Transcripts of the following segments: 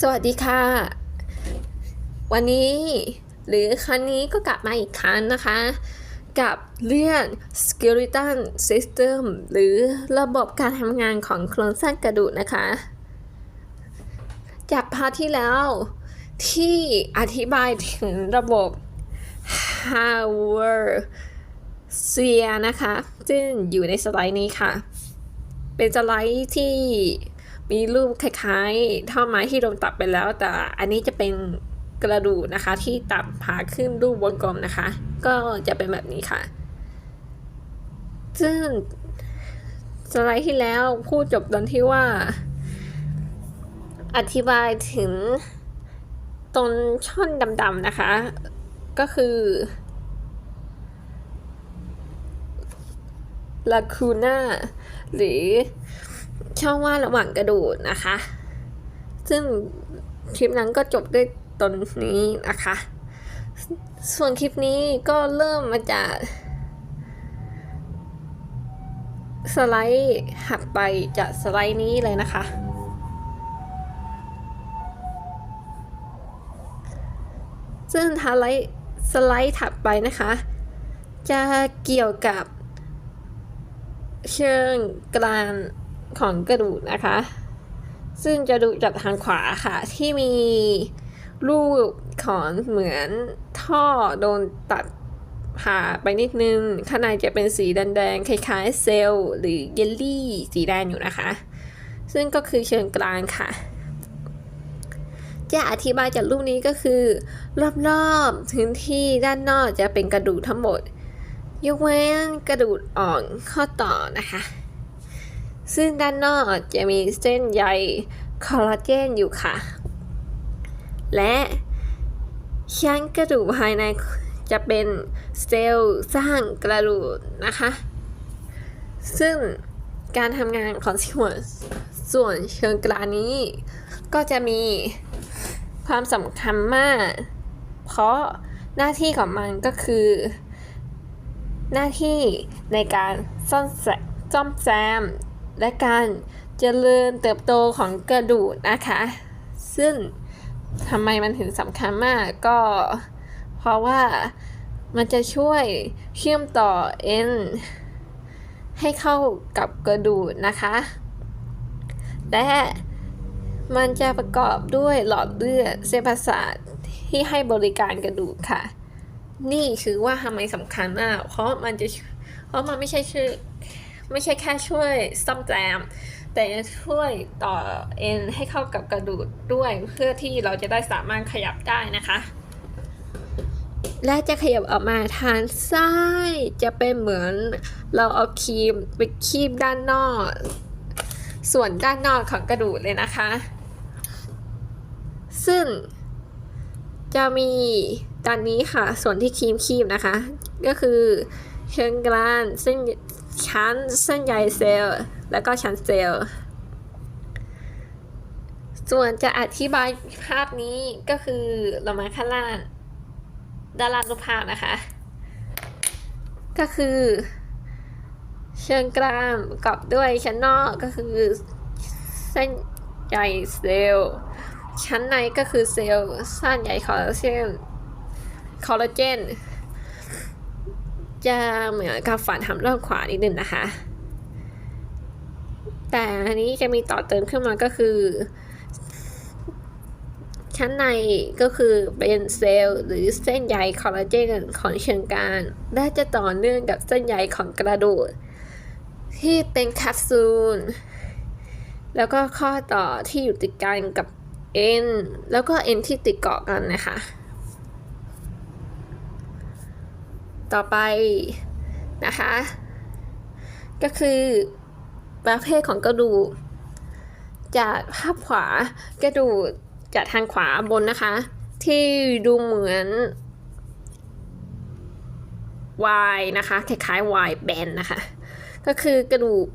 สวัสดีค่ะ วันนี้หรือครั้งนี้ก็กลับมาอีกครั้งนะคะ กับเรื่อง skeleton system หรือระบบการทำงานของโครงสร้างกระดูกนะคะ จากพาร์ทที่แล้วที่อธิบายถึงระบบ Howard s e a นะคะ ซึ่งอยู่ในสไลด์นี้ค่ะ เป็นสไลด์ที่ มีรูปคล้ายๆท่อไม้ที่โดนตัดไปแล้ว แต่อันนี้จะเป็นกระดูกนะคะ ที่ตัดผาขึ้นรูปวงกลมนะคะ ก็จะเป็นแบบนี้ค่ะ ซึ่งสไลด์ที่แล้วพูดจบตอนที่ว่า อธิบายถึงตรงช่อนดำๆนะคะ ก็คือลาคูน่าหรือ ช่องว่างระหว่างกระดูกนะคะ ซึ่งคลิปนั้นก็จบด้วยตอนนี้นะคะ ส่วนคลิปนี้ก็เริ่มมาจากสไลด์หักไปจากสไลด์นี้เลยนะคะ ซึ่งทาไลด์สไลด์ถัดไปนะคะ จะเกี่ยวกับเชิงกลาง ของกระดูกนะคะ ซึ่งจะดูจากทางขวาค่ะ ที่มีรูปของเหมือนท่อโดนตัดผ่าไปนิดนึง ข้างในจะเป็นสีแดงๆคล้ายๆ เซลล์หรือเยลลี่สีแดงอยู่นะคะ ซึ่งก็คือเชิงกลางค่ะ จะอธิบายจากรูปนี้ก็คือ รอบๆพื้นที่ด้านนอกจะเป็นกระดูกทั้งหมด ยกเว้นกระดูกอ่อนข้อต่อนะคะ ซึ่งด้านนอกจะมีเส้นใยคอลลาเจนอยู่ค่ะ และชั้นกระดูกภายในจะเป็นเซลล์สร้างกระดูกนะคะ ซึ่งการทำงานของส่วนส่วนเชิงกรานนี้ ก็จะมีความสำคัญมาก เพราะหน้าที่ของมันก็คือ หน้าที่ในการซ่อมแซม และการเจริญเติบโตของกระดูกนะคะ ซึ่งทำไมมันถึงสำคัญมากก็ เพราะว่ามันจะช่วยเชื่อมต่อเอ็นให้เข้ากับกระดูกนะคะ และมันจะประกอบด้วยหลอดเลือดเส้นประสาทที่ให้บริการกระดูกค่ะ นี่คือว่าทำไมสำคัญมาก เพราะมันจะ เพราะมันไม่ใช่ช่วย ไม่ใช่แค่ช่วยซ่อมแซมแต่จะช่วยต่อเอ็นให้เข้ากับกระดูกด้วย เพื่อที่เราจะได้สามารถขยับได้นะคะ และจะขยับออกมาทางซ้ายจะเป็นเหมือนเราเอาครีมไปคีบด้านนอก ส่วนด้านนอกของกระดูกเลยนะคะ ซึ่งจะมีด้านนี้ค่ะส่วนที่ครีมคีบนะคะ ก็คือเชิงกรานเส้น ชั้นเส้นใยเซลล์ แล้วก็ชั้นเซลล์ ส่วนจะอธิบายภาพนี้ก็คือเรามาข้างล่างด้านล่างรูปภาพนะคะ ก็คือ เชิงกรามประกอบด้วยชั้นนอกก็คือเส้นใยเซลล์ ชั้นในก็คือเซลล์สร้างใยคอลลาเจนคอลลาเจน จะเหมือนกับฝันทำด้านขวานิดนึงนะคะ แต่อันนี้จะมีต่อเติมขึ้นมาก็คือ ชั้นในก็คือเป็นเซลล์หรือเส้นใยคอลลาเจนของเชิงกานและจะต่อเนื่องกับเส้นใยของกระดูกที่เป็นแคปซูล แล้วก็ข้อต่อที่อยู่ติดกันกับเอ็น แล้วก็เอ็นที่ติดเกาะกันนะคะ ต่อไปนะคะ ก็คือประเภทของกระดูก จากภาพขวากระดูกจากทางขวาบนนะคะ ที่ดูเหมือน Y นะคะคล้ายๆ Y แบนนะคะ ก็คือกระดูก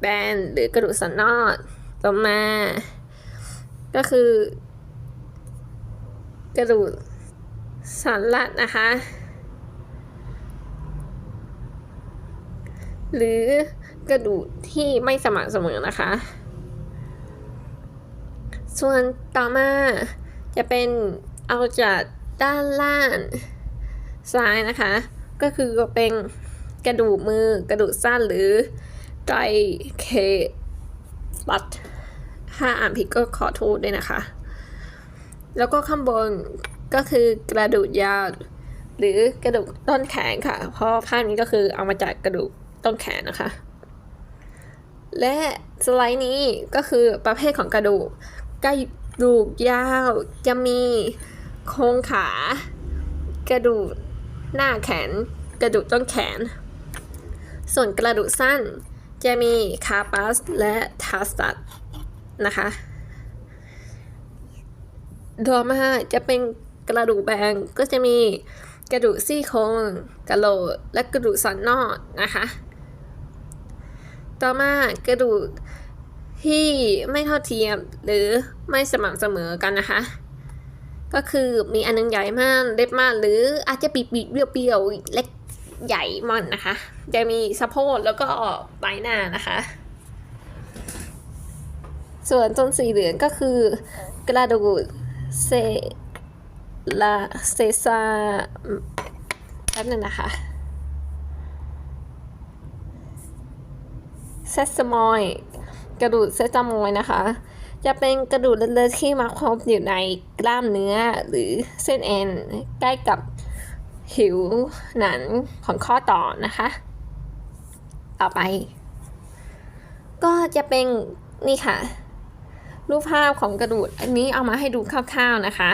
แบนหรือกระดูกสันนอดต่อมา ก็คือ กระดูกสันหลัดนะคะ หรือกระดูกที่ไม่สม่ำเสมอนะคะ ส่วนต่อมาจะเป็นเอาจากด้านล่างซ้ายนะคะ ก็คือเป็นกระดูกมือกระดูกสั้นหรือไตรเคปัดถ้าอ่านผิดก็ขอโทษด้วยนะคะ แล้วก็ข้างบนก็คือกระดูกยาวหรือกระดูกต้นแขนค่ะ เพราะภาพนี้ก็คือเอามาจากกระดูก ต้นแขนนะคะ และสไลด์นี้ก็คือประเภทของกระดูก กระดูกยาวจะมีโครงขา กระดูกหน้าแขน กระดูกต้นแขน ส่วนกระดูกสั้นจะมีคาปัสและทาสตัดนะคะต่อมาจะเป็นกระดูกแบงก็จะมีกระดูกซี่โครงกระโหลกและกระดูกสันนอกนะคะ ต่อมากระดูกที่ไม่เท่าเทียมหรือไม่สม่ำเสมอกันนะคะ ก็คือมีอันนึงใหญ่มากเล็กมากหรืออาจจะปีปีเบี้ยวเบี้ยวๆเล็กใหญ่มันนะคะ จะมีสะโพกแล้วก็ใบหน้านะคะ ส่วนต้นสีเหลืองก็คือกระดูกเซลาเซซาแป๊บนึงนะคะ เซซามอยกระดูกเซซามอยนะคะ จะเป็นกระดูกเล็กๆที่มาครบอยู่ในกล้ามเนื้อหรือเส้นเอ็นใกล้กับผิวหนังของข้อต่อนะคะ ต่อไป ก็จะเป็นนี่ค่ะ รูปภาพของกระดูกอันนี้เอามาให้ดูคร่าวๆนะคะ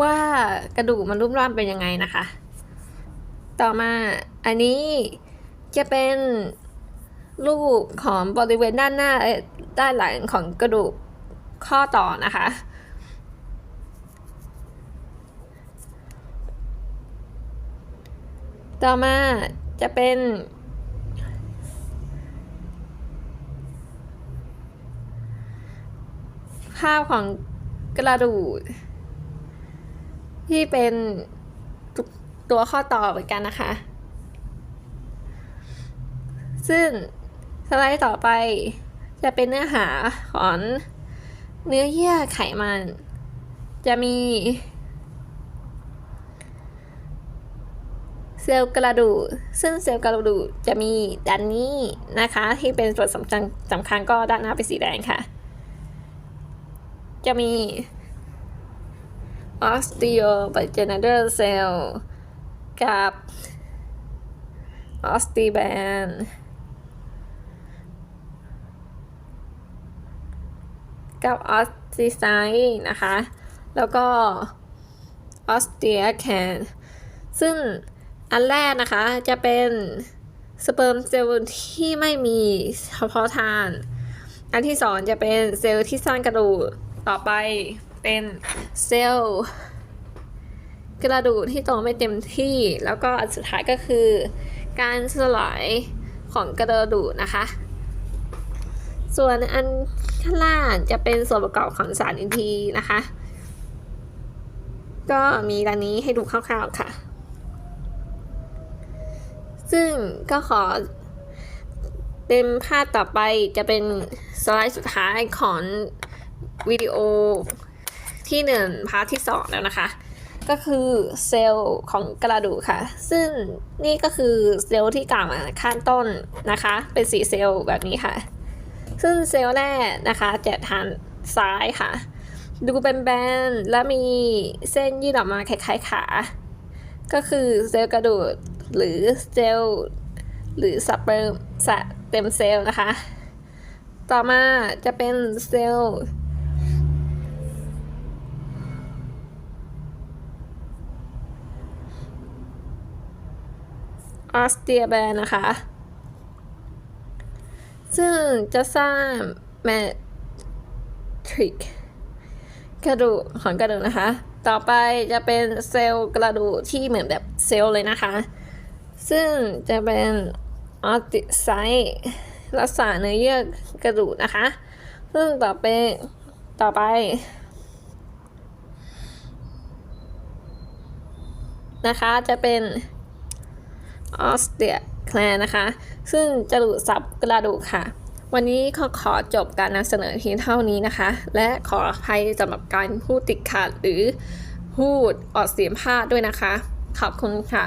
ว่ากระดูกมันรูปร่างเป็นยังไงนะคะ ต่อมาอันนี้จะเป็นรูปของบริเวณด้านหน้าและด้านหลังของกระดูกข้อต่อนะคะ ต่อมาจะเป็น ภาพของกระดูก ที่เป็นตัวข้อต่อเหมือนกันนะคะ ซึ่งสไลด์ต่อไปจะเป็นเนื้อหาของเนื้อเยื่อไขมัน จะมี เซลล์กระดูกซึ่งเซลล์กระดูกจะมีด้านนี้นะคะ ที่เป็นส่วนสำคัญสำคัญก็ด้านหน้าเป็นสีแดงค่ะ จะมี osteoprogenitors cell กับ osteoband กับ osteocyte นะคะ แล้วก็ osteocan ซึ่งอันแรกนะคะจะเป็นสเปิร์มเซลล์ที่ไม่มีเฉพาะทาน อันที่สองจะเป็นเซลล์ที่สร้างกระดูก ต่อไป เป็นเซลล์กระดูกที่โตไม่เต็มที่ แล้วก็อันสุดท้ายก็คือ การสลายของกระดูกนะคะ ส่วนอันข้างล่างจะเป็นส่วนประกอบของสารอินทรีย์นะคะ ก็มีดังนี้ให้ดูคร่าวๆค่ะ ซึ่งก็ขอเป็นภาพต่อไปจะเป็นสไลด์สุดท้ายของวิดีโอ ที่หนึ่งพาร์ทที่สองแล้วนะคะ ก็คือเซลล์ของกระดูกค่ะ ซึ่งนี่ก็คือเซลล์ที่กล่าวมาข้างต้นนะคะ เป็นสีเซลล์แบบนี้ค่ะ ซึ่งเซลล์แรกนะคะจะทางซ้ายค่ะ ดูเป็นแบนๆและมีเส้นยืดออกมาคล้ายๆขา ก็คือเซลล์กระดูกหรือเซลล์หรือสเปิร์มสเต็มเซลล์นะคะ ต่อมาจะเป็นเซลล์ ออสเตรียแบนนะคะ ซึ่งจะสร้างแมทริกกระดูกของกระดูกนะคะ ต่อไปจะเป็นเซลล์กระดูกที่เหมือนแบบเซลล์เลยนะคะ ซึ่งจะเป็นออติไซต์รักษาเนื้อเยื่อกระดูกนะคะ ซึ่งต่อไปต่อไปนะคะจะเป็น ออสเตียแคลนนะคะ ซึ่งจะดูดซับกระดูกค่ะ วันนี้ขอขอจบการนำเสนอเพียงเท่านี้นะคะ และขออภัยสำหรับการพูดติดขัดหรือพูดออกเสียงพลาดด้วยนะคะ ขอบคุณค่ะ